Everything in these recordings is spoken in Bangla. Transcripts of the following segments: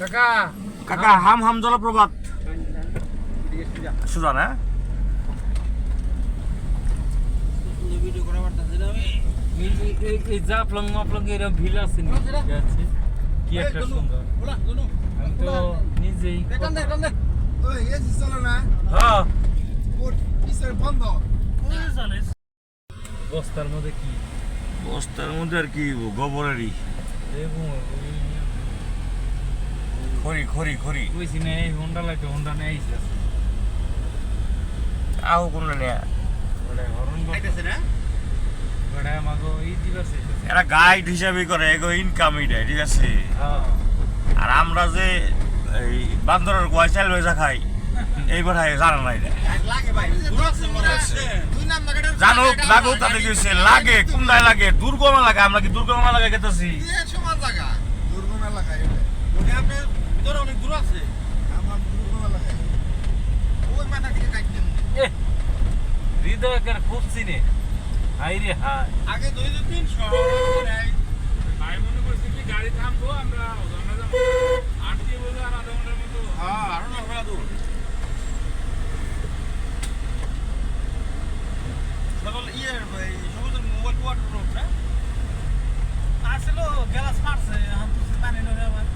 কাকা। কাকা হাম হাম জলপ্রপাত। সুজা না এই এই- এই এই এরা ভিল আছে নি? ঠিক আছে কি একটা সুন্দর আমি তো নিজেই ওই এসি চলে না হ্যাঁ? বন্ধ বস্তার মধ্যে কি? বস্তার মধ্যে আর কি গোবরেরই। খড়ি খড়ি খড়ি কইছি না এই হোন্ডা লাগে হোন্ডা নিয়ে আইসা আহো কোন দিবস এরা গাইড হিসাবে করে এগো ইনকাম এটা ঠিক আছে? হ্যাঁ। আর আমরা যে এই বান্দরের গোয়া চাল ভেজা খাই এইবার হয় জানা নাই এটা লাগে ভাই দূর আছে আছে। দুই নাম লাগাটা জানুক লাগুক তাতে গেছে লাগে কোনটায় লাগে দুর্গম লাগে আমরা কি দুর্গম লাগে গেতেছি? সমান জায়গা। দুর্গম এলাকা ভিতরে অনেক দূর আছে। আমার দূর লাগে। ওই মাথা থেকে কাটতেন হৃদয় কার খুব চিনে। হাই রে হাই আগে দুই দুই তিন ভাই মনে করছি কি গাড়ি থামবো আমরা ওখানে যাব। আটকে বলে আর আধা ঘণ্টার মতো। হ্যাঁ আরও না দূর সকল ইয়ে এই সবুজ মোবাইল ওয়াটার রোড না আসলে গ্যালাস ফাটছে এখন তো পানি নয় আমার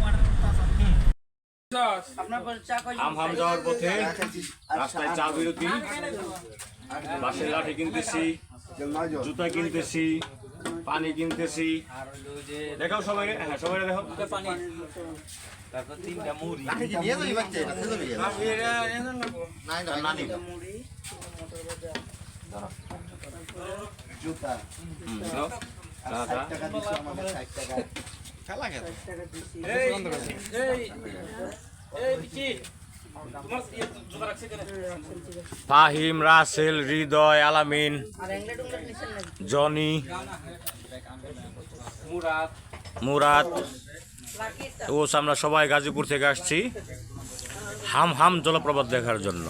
ওয়াটার রোড আছে হাম হাম যাওয়ার পথে রাস্তায় চা বিরতি। বাসের লাঠি কিনতেছি জুতা কিনতেছি পানি কিনতেছি। দেখাও সবাই হ্যাঁ সবাই দেখো পানি। তারপর তিনটা মুড়ি। নিয়ে যাবি বাচ্চা? এটা যাবি নাই না নানি জুতা। টাকা দিছো আমাদের 60 টাকা। খেলা। এই এই। ফাহিম, রাসেল, হৃদয়, আলামিন, জনি, মুরাদ, ওস, আমরা সবাই গাজীপুর থেকে আসছি। হাম হাম জলপ্রপাত দেখার জন্য।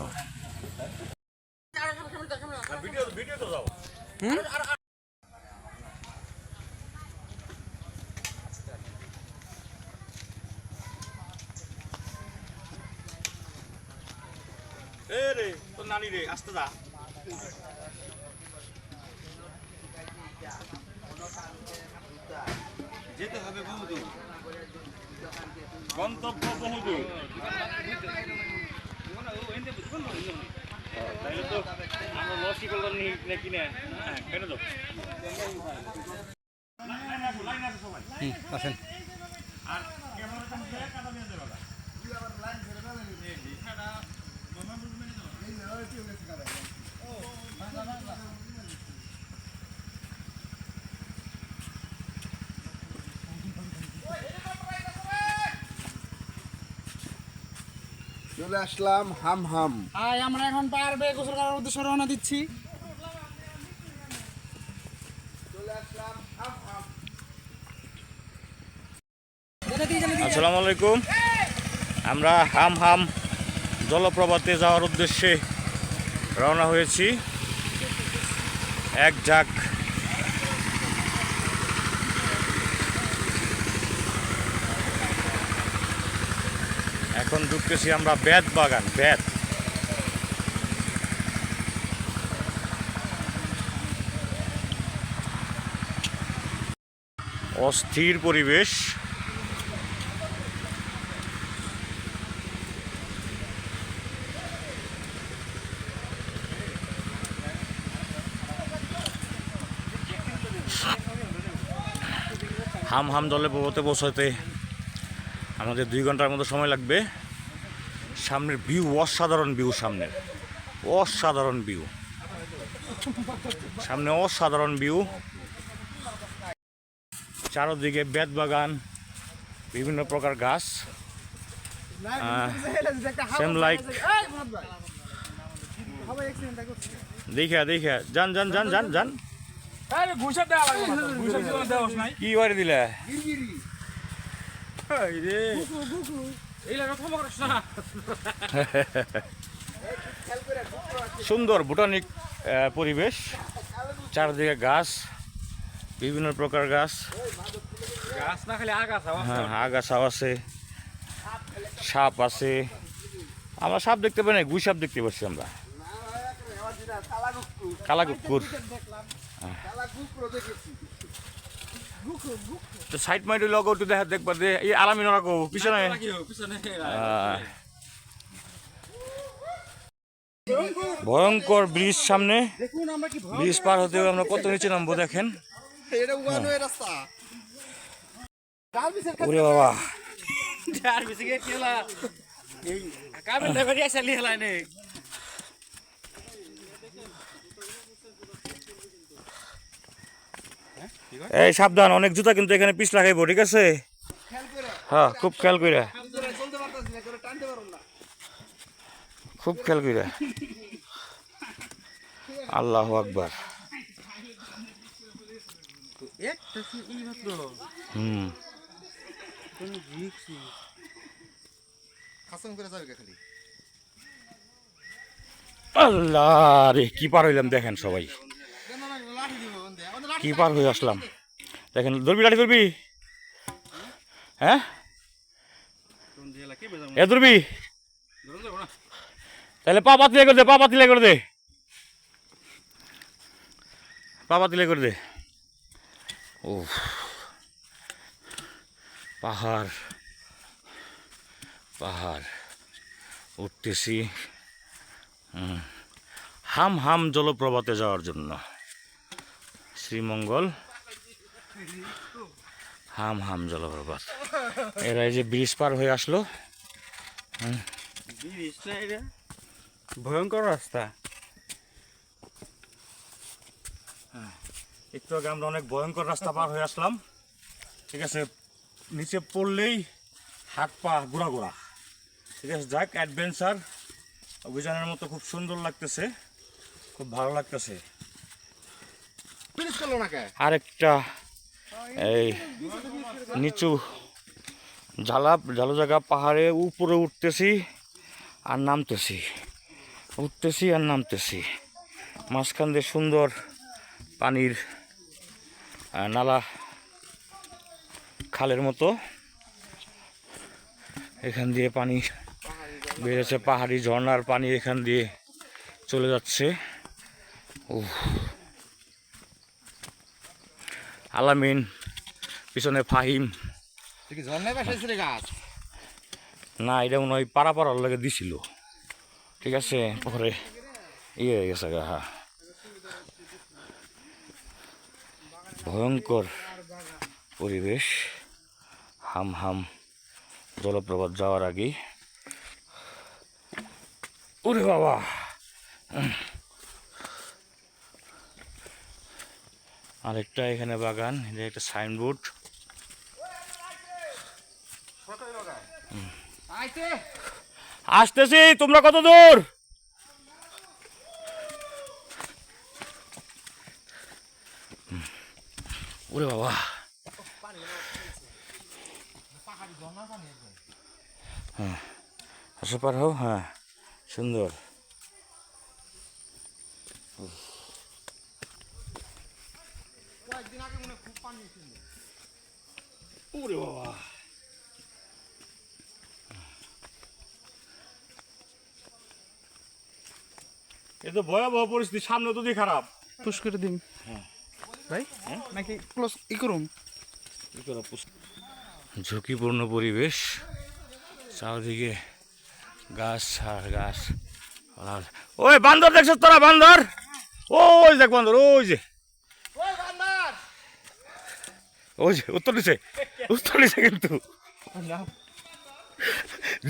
রে তোর নানি রে আসতে যা। যেতে হবে বহুদূর গন্তব্য বহুদূর তাহলে তো আমরা লসই করলাম নাকি না হ্যাঁ কেন তো আর কাটা চলে আসলাম হাম হাম। আয় আমরা এখন পারবে গোসল করার উদ্দেশ্যে রওনা দিচ্ছি। আসসালামু আলাইকুম। আমরা হাম হাম জলপ্রপাতে যাওয়ার উদ্দেশ্যে রওনা হয়েছি। এক ঝাঁক। এখন ঢুকতেছি আমরা বেত বাগান, বেত। অস্থির পরিবেশ। হাম হাম জলে প্রবতে পৌঁছাতে আমাদের দুই ঘণ্টার মতো সময় লাগবে। সামনের ভিউ অসাধারণ ভিউ সামনের। অসাধারণ ভিউ। সামনে অসাধারণ ভিউ। চারোদিকে বেত বাগান বিভিন্ন প্রকার গাছ। সেম লাইক দেখে। দেখে যান যান যান যান যান। কি দিলে? সুন্দর ভুটানিক আহ, পরিবেশ। চারদিকে গাছ বিভিন্ন প্রকার গাছ। গাছ না খালি হ্যাঁ আগাছাও আছে সাপ আছে। আমরা সাপ দেখতে পাই না গুই সাপ দেখতে পাচ্ছি আমরা। কালা কুকুর তো সাইড মাইড লগ একটু দেখা দেখবা দে এই আলামিন ওরা কো পিছনে। ভয়ঙ্কর ব্রিজ সামনে দেখুন আমরা কি ব্রিজ পার হতে আমরা কত নিচে নামবো দেখেন। বিসের ওরে বাবা। আর বেশি গে কেলা এই কামে নেবে রে চালি হেলা নে এই সাবধান অনেক জুতা কিন্তু এখানে পিছ লাগাইবো ঠিক আছে? হ্যাঁ খুব খেয়াল কইরা খুব খেয়াল কইরা আল্লাহ আকবার। হুম। আল্লাহ রে কি পার হইলাম দেখেন সবাই কেন না লাঠি দিব বন্ধে আমাদের লাঠি কি পার হয়ে আসলাম। দেখেন, ধরবি লাঠি, ধরবি? হ্যাঁ? এ, ধরবি? তাহলে পা পাতিলে করে দে, পা পাতিলে করে দে। পা পাতিলে করে দে। ও পাহাড় পাহাড়, উঠতেছি। হাম হাম জলপ্রপাতে যাওয়ার জন্য। শ্রীমঙ্গল। হাম হাম জলপ্রপাত। এরা এই যে ব্রিজ পার হয়ে আসলো। ভয়ঙ্কর রাস্তা। একটু আগে আমরা অনেক ভয়ঙ্কর রাস্তা পার হয়ে আসলাম। ঠিক আছে, নিচে পড়লেই হাত পা ঘোরা ঘোরা ঠিক আছে, যাক অ্যাডভেঞ্চার অভিযানের মতো খুব সুন্দর লাগতেছে। খুব ভালো লাগতেছে। আরেকটা এই নিচু ঝালা, ঝালো জায়গা পাহাড়ে উপরে উঠতেছি আর নামতেছি। উঠতেছি আর নামতেছি। মাঝখান দিয়ে সুন্দর পানির নালা খালের মতো। এখান দিয়ে পানি বেড়েছে পাহাড়ি ঝর্নার পানি এখান দিয়ে চলে যাচ্ছে। উফ। আলামিন পিছনে ফাহিম। না এটা মনে হয় পাড়া পাড়ার লাগে দিছিল। ঠিক আছে পরে ইয়ে হয়ে গেছে গা হ্যাঁ ভয়ঙ্কর পরিবেশ হাম হাম জলপ্রপাত যাওয়ার আগে ওরে বাবা! আরেকটা এখানে বাগান এটা একটা সাইনবোর্ড। আসতেছি, তোমরা কত দূর? ওরে বাবা। হ্যাঁ আসে পার হ্যাঁ। সুন্দর কয়েকদিন আগে মনে হয় খুব পানি ছিল ওরে বাবা এ তো ভয়াবহ পরিস্থিতি সামনে তো দিয়ে খারাপ। পুশ করে দিন। ভাই নাকি ক্লোজ ই করুন। ঝুঁকিপূর্ণ পরিবেশ চারদিকে গাছ আর গাছ। আর ওই বান্দর দেখছ তোরা বান্দর? ওই দেখ বান্দর ওই যে। ওই বান্দার! ওই যে উত্তর দিছে। উত্তর দিছে কিন্তু।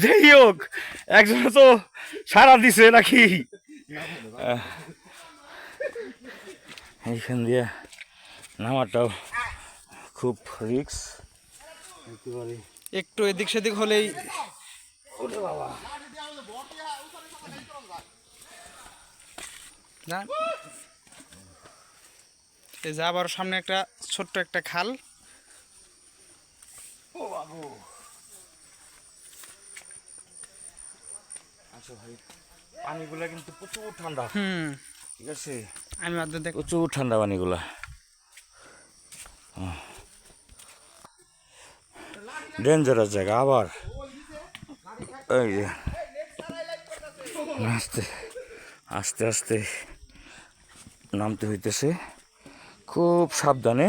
যেই হোক একজন তো সারা দিছে নাকি? এইখান দিয়ে নামাটাও খুব রিক্স। একটু এদিক সেদিক হলেই। এই যে আবার সামনে একটা ছোট্ট একটা খাল। আচ্ছা ভাই। পানিগুলা কিন্তু প্রচুর ঠান্ডা। হুম। ঠিক আছে? আমি দেখ প্রচুর ঠান্ডা পানিগুলা। ডেঞ্জারাস জায়গা আবার। এই যে। আস্তে আস্তে আস্তে নামতে হইতেছে। খুব সাবধানে।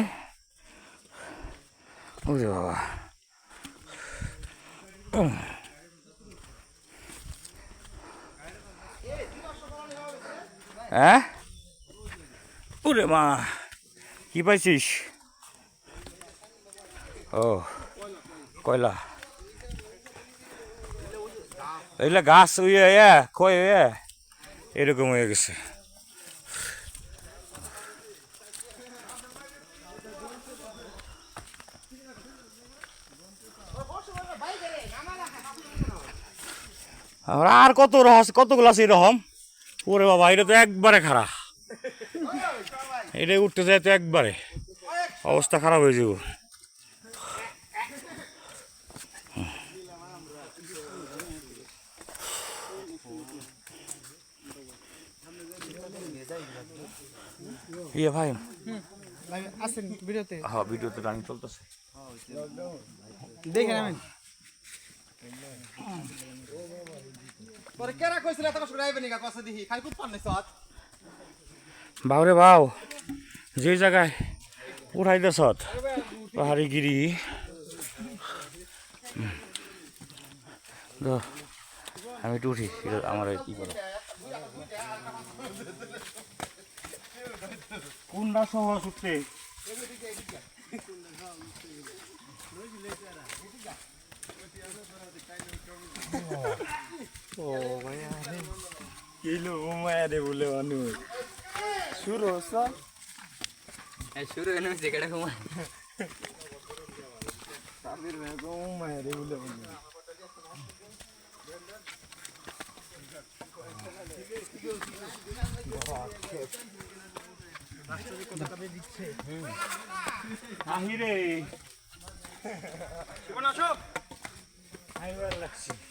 ওরে বাবা। হ্যাঁ? ওরে মা, কি পাইছিস? ও, কয়লা? এগুলা গাছ উইয়ে এ কয় এ? এরকম হয়ে গেছে। আর কত রহস কতগুলো আছে এরকম? ওরে বাবা, এটা তো একবারে খারাপ। এটা উঠতে যায় তো একবারে। অবস্থা খারাপ হয়ে যাব। ইয়ে ভাই। হ্যাঁ ভিডিওতে রানিং চলতেছে। দেখেন আমি। পরে কেরা কইছিল এত কষ্ট রাইবে নিগা কষ্ট দিহি খালি কুত পান্নে সত বাউরে বাউ যে জায়গায় উঠাই দেছত পাহাড়ি গিরি আমি একটু উঠি আমার কি করো। কোনটা সহজ উঠতে কিলো মায়া দে বলে মানুষ শুরু হইছ শুরু হয়ে গেছে কেটে ঘুমা তামির মে গো মারে বলে বলে আহিরে জীবন আসো আইবার লাগছে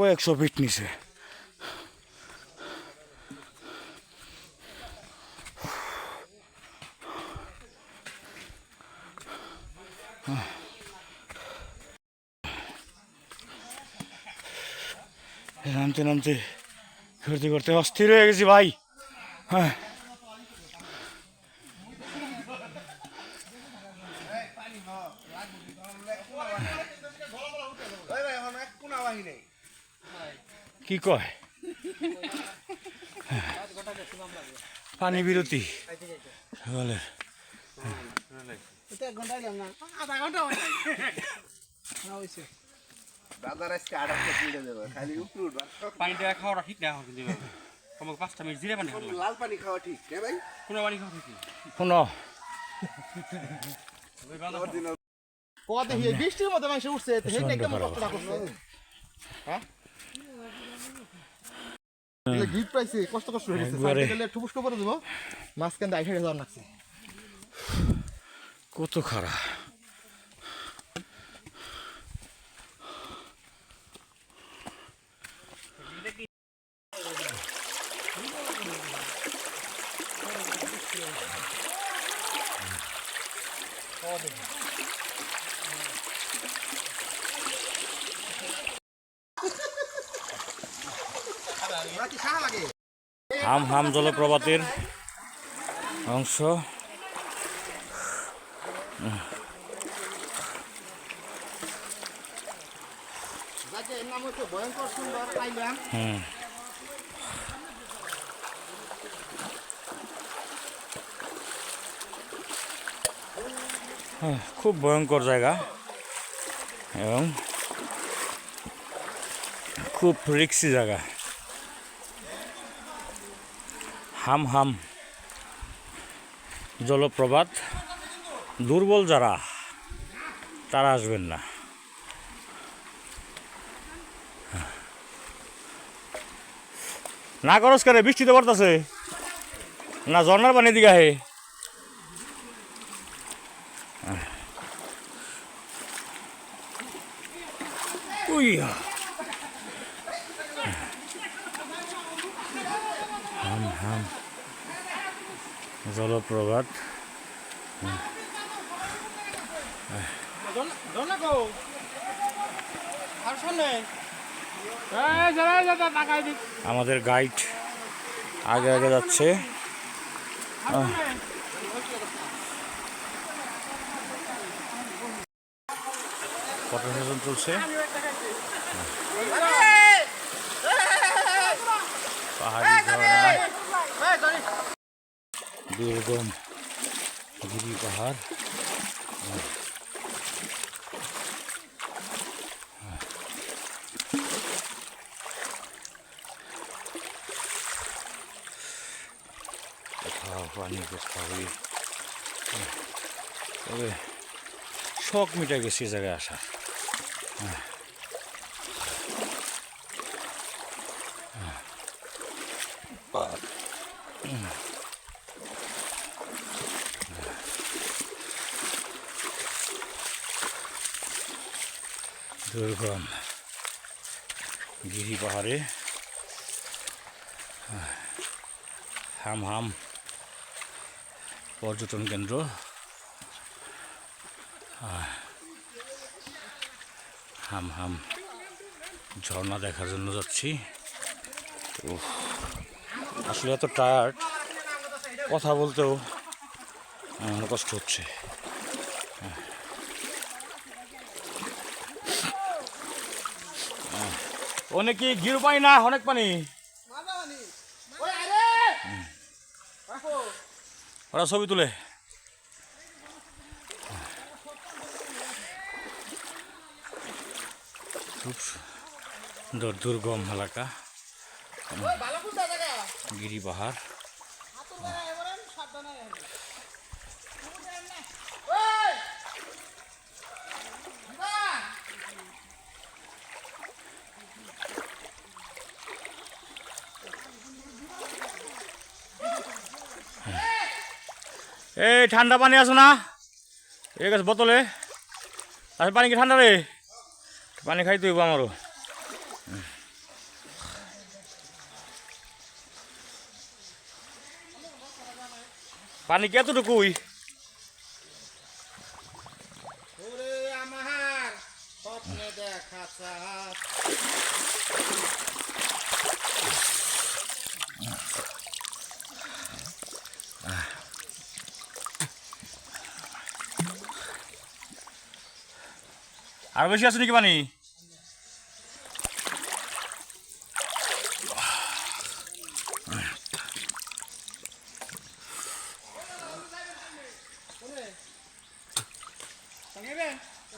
কয়েকশো ফিট নিচে। নামতে নামতে করতে করতে অস্থির হয়ে গেছি ভাই। হ্যাঁ কি কয় পানি বিরতি সকালের এটা এক ঘণ্টা এলাম না আধা ঘণ্টা হয় না হইছে দাদার আজকে আট আটটা পিড়ে দেবে খালি উপরে উঠবা পানিটা খাওয়াটা ঠিক না এখন কিন্তু। তোমাকে পাঁচটা মিনিট জিরে পানি খাওয়া। লাল পানি খাওয়া ঠিক কে ভাই? কোনো পানি খাওয়া ঠিক শোনো। কত দেখি বৃষ্টির মধ্যে মানুষ উঠছে কেমন করছে? হ্যাঁ? গিফট পাইছে কষ্ট কষ্ট হয়ে গেছে। একটু করে দেবো মাঝখান দিয়ে আইসা যাওয়ার লাগছে কত খারাপ। হাম হাম জলপ্রপাতের অংশ। হ্যাঁ, খুব ভয়ঙ্কর জায়গা। এবং খুব রিক্সি জায়গা। হাম হাম। জলপ্রপাত, দুর্বল যারা, তারা আসবেন না। না খরচ করে বৃষ্টিতে পড়তেছে। না জর্নার পানি দিকে আহে উইয়া জলপ্রপাত। আমাদের গাইড আগে আগে যাচ্ছে। সেশন চলছে। পাহাড়ি ঝর্ণা দুর্গম গিরি পাহাড়। পানি তবে শখ মিটে গেছে জায়গায় আসা দুর্গম গিরি পাহাড়ে। হাম হাম পর্যটন কেন্দ্র। হাম হাম ঝর্ণা দেখার জন্য যাচ্ছি। আসলে এত টায়ার্ড কথা বলতেও আমার কষ্ট হচ্ছে আহ। আহ, অনেক কি গিরু পানি না অনেক পানি। ওরা ছবি তুলে। খুব সুন্দর দুর্গম এলাকা। ভালো গিরি পাহাড়। এই, ঠান্ডা পানি আছে না। এই আছে বোতলে। আচ্ছা পানি কি ঠান্ডা রে? পানি খাই তুই আমারও। পানি কতটুকুই আমার দেখা আর বেশি আছে নাকি পানি?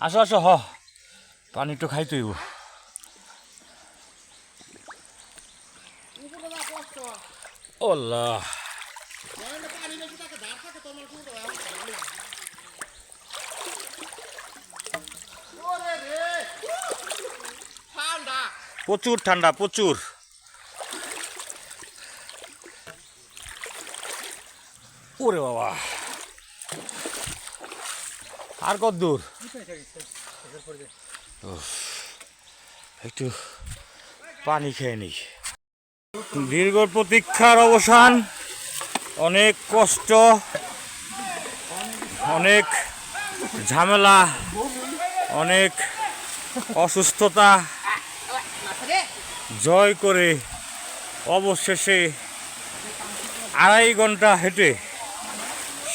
আসো আসো হ। পানি একটু খাই তুইব। উপরে যা কষ্ট ওল্লাহ যেখানে পানি বেশি থাকে ধার থাকে তোমার কোনো ওরে রে ঠান্ডা প্রচুর ঠান্ডা, প্রচুর। ওরে বাবা। আর কত দূর? একটু পানি খেয়ে নিই। দীর্ঘ প্রতীক্ষার অবসান, অনেক কষ্ট, অনেক ঝামেলা, অনেক অসুস্থতা জয় করে অবশেষে আড়াই ঘণ্টা হেঁটে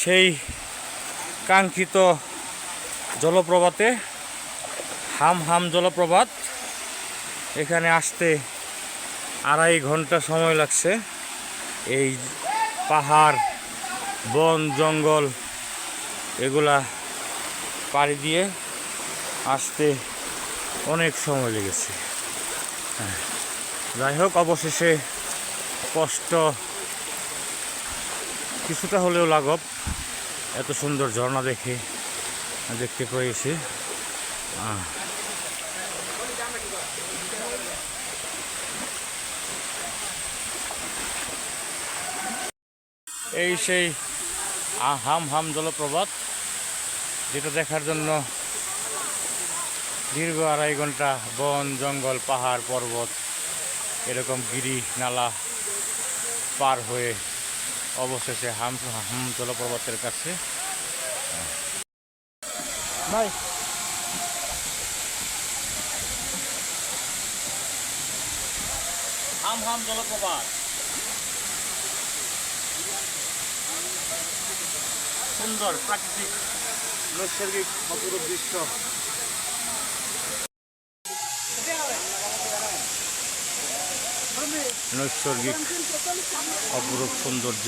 সেই কাঙ্ক্ষিত জলপ্রপাতে, হাম হাম জলপ্রপাত, এখানে আসতে আড়াই ঘণ্টা সময় লাগছে এই পাহাড়, বন, জঙ্গল, এগুলা পাড়ি দিয়ে আসতে অনেক সময় লেগেছে হ্যাঁ। যাই হোক, অবশেষে কষ্ট কিছুটা হলেও লাঘব। এত সুন্দর ঝর্ণা দেখে, দেখতে পেয়েছি এই সেই হাম হাম জলপ্রপাত, যেটা দেখার জন্য দীর্ঘ আড়াই ঘণ্টা বন, জঙ্গল, পাহাড়, পর্বত এরকম গিরি নালা পার হয়ে অবশেষে হাম হাম জলপ্রপাতের কাছে। ভাই। হাম হাম জলপ্রপাত সুন্দর প্রাকৃতিক নৈসর্গিক অপরূপ দৃশ্য। নৈসর্গিক অপরূপ সৌন্দর্য